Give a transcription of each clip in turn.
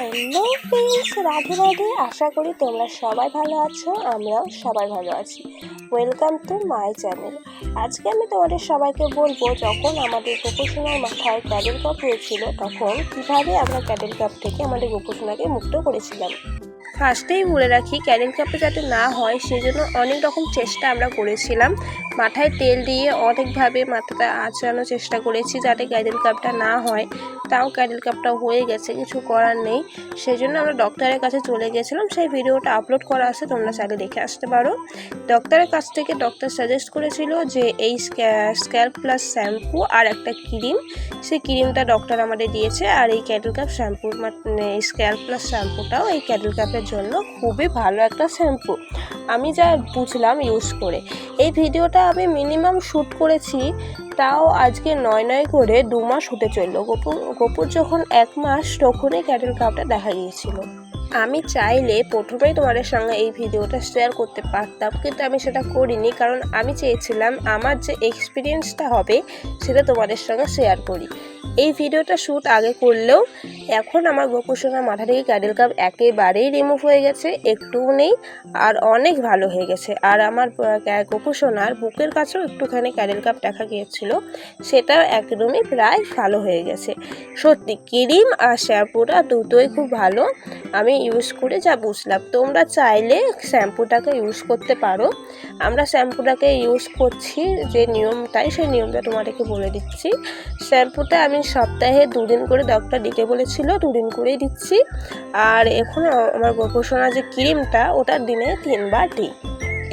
Hello friends Radhe Radhe. আশা করি তোমরা সবাই ভালো আছো আমরাও সবাই ভালো আছি। ওয়েলকাম টু মাই চ্যানেল আজকে আমি তোমাদের সবাইকে বলব, যখন আমাদের গোপসোনার মাথায় ক্যাডেল কাপ হয়েছিল, তখন কীভাবে আমরা ক্যাডেল কাপ থেকে আমাদের গোপসোনাকে মুক্ত করেছিলাম? ফার্স্টেই বলে রাখি ক্যারেল কাপে যাতে না হয়, সেজন্য অনেক রকম চেষ্টা আমরা করেছিলাম। মাথায় তেল দিয়ে অনেকভাবে মাথাটা আঁচড়ানোর চেষ্টা করেছি যাতে ক্যারেল কাপটা না হয়। তাও ক্যারেল কাপটা হয়ে গেছে, কিছু করার নেই। সেই জন্য আমরা ডক্টরের কাছে চলে গেছিলাম, সেই ভিডিওটা আপলোড করা আছে, তোমরা চাইলে দেখে আসতে পারো। ডক্টরের কাছ থেকে ডক্টর সাজেস্ট করেছিল যে, এই স্ক্যাল্প প্লাস শ্যাম্পু আর একটা ক্রিম। সেই ক্রিমটা ডক্টর আমাদের দিয়েছে, আর এই ক্যাডেল কাপ শ্যাম্পু মানে স্ক্যাল্প প্লাস শ্যাম্পুটাও এই ক্যাডেল কাপের জন্য খুবই ভালো একটা শ্যাম্পু। আমি যা বুঝলাম ইউজ করে। এই ভিডিওটা আমি মিনিমাম শ্যুট করেছি, তাও আজকে নয় নয় করে দু মাস হতে চলল। গপুর গপুর যখন এক মাস, তখনই ক্যাটেল কাপটা দেখা গিয়েছিল। আমি চাইলে প্রথমেই তোমাদের সঙ্গে এই ভিডিওটা শেয়ার করতে পারতাম, কিন্তু আমি সেটা করিনি, কারণ আমি চেয়েছিলাম আমার যে এক্সপিরিয়েন্সটা হবে, সেটা তোমাদের সঙ্গে শেয়ার করি। এই ভিডিওটা শ্যুট আগে করলেও এখন আমার গোপুসোনার মাথা থেকে ক্যাডেল কাপ একেবারেই রিমুভ হয়ে গেছে, একটুও নেই আর অনেক ভালো হয়ে গেছে। আর আমার গোপুসোনার বুকের কাছেও একটুখানি ক্যাডেল কাপ দেখা গিয়েছিল, সেটাও একদমই প্রায় ভালো হয়ে গেছে। সত্যি, ক্রিম আর শ্যাম্পুটা দুটোই খুব ভালো, আমি ইউজ করে যা বুঝলাম। তোমরা চাইলে শ্যাম্পুটাকে ইউজ করতে পারো। আমরা শ্যাম্পুটাকে ইউজ করছি যে নিয়মটাই, সেই নিয়মটা তোমাদেরকে বলে দিচ্ছি। শ্যাম্পুটা আমি সপ্তাহে দুদিন করে ডক্টর দিতে বলেছিল, দুদিন করেই দিচ্ছি। আর এখন আমার গোপোষণা যে ক্রিমটা ওটা দিনে তিনবার দিই।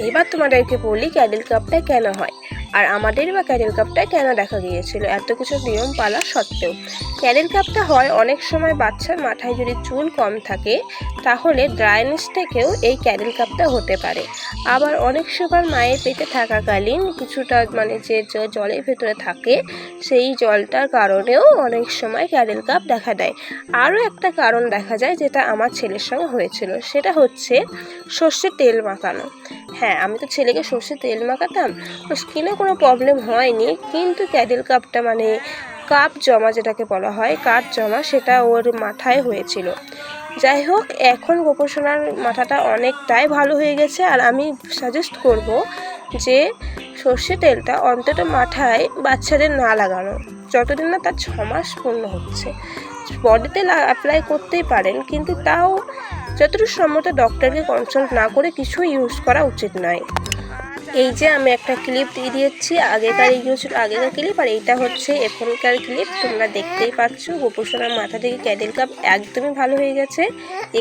এবার তোমাদেরকে বলি ক্যাডেল কাপটা কেন হয়? আর আমাদের বা ক্যারেল কাপটা কেন দেখা গিয়েছিল? এত কিছু নিয়ম পালা সত্ত্বেও। ক্যারেল কাপটা হয় অনেক সময় বাচ্চার মাথায় যদি চুল কম থাকে, তাহলে ড্রাইনেস থেকেও এই ক্যারেল কাপটা হতে পারে। আবার অনেক সময় মায়ের পেটে থাকাকালীন কিছুটা মানে যে জলের ভেতরে থাকে, সেই জলটার কারণেও অনেক সময় ক্যারেল কাপ দেখা দেয়। আরও একটা কারণ দেখা যায় যেটা আমার ছেলের সঙ্গে হয়েছিল, সেটা হচ্ছে সর্ষের তেল মাখানো। হ্যাঁ আমি তো ছেলেকে সর্ষের তেল মাখাতাম। তো স্কিনে কোনো প্রবলেম হয়নি, কিন্তু ক্যাডেল কাপটা মানে কাপ জমা যেটাকে বলা হয়, কাঠ জমা সেটা ওর মাথায় হয়েছিল। যাই হোক, এখন গোপসোনার মাথাটা অনেকটাই ভালো হয়ে গেছে, আর আমি সাজেস্ট করব যে সর্ষে তেলটা অন্তত মাথায় বাচ্চাদের না লাগানো। যতদিন না তার ছ মাস পূর্ণ হচ্ছে। বডিতে অ্যাপ্লাই করতেই পারেন, কিন্তু তাও যতটুকু সম্মত ডক্টরকে কনসাল্ট না করে কিছু ইউজ করা উচিত নয়। এই যে আমি একটা ক্লিপ দিয়ে দিয়েছি, আগেকার এইগুলো আগেকার ক্লিপ আর এইটা হচ্ছে এখনকার ক্লিপ তোমরা দেখতেই পাচ্ছ। গোপোষণার মাথা থেকে ক্যাডেল কাপ একদমই ভালো হয়ে গেছে,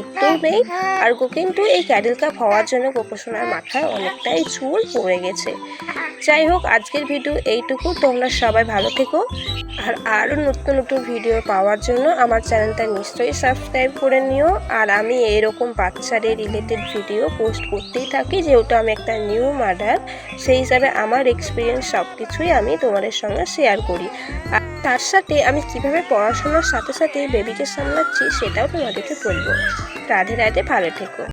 একটুও নেই। আর কিন্তু এই ক্যাডেল কাপ হওয়ার জন্য গোপোষণার মাথায় অনেকটাই চুল পড়ে গেছে। যাই হোক, আজকের ভিডিও এইটুকু। তোমরা সবাই ভালো থেকো। আর আরও নতুন নতুন ভিডিও পাওয়ার জন্য আমার চ্যানেলটা নিশ্চয়ই সাবস্ক্রাইব করে নিও। আর আমি এরকম বাচ্চাদের রিলেটেড ভিডিও পোস্ট করতেই থাকি, যেহেতু আমি একটা নিউ মাদার সেই হিসাবে আমার এক্সপিরিয়েন্স সব কিছুই আমি তোমাদের সঙ্গে শেয়ার করি। আর তার সাথে আমি কীভাবে পড়াশোনার সাথে সাথে বেবিকে সামলাচ্ছি সেটাও তোমাদেরকে বলব। রাধে রাধে, ভালো থেকো।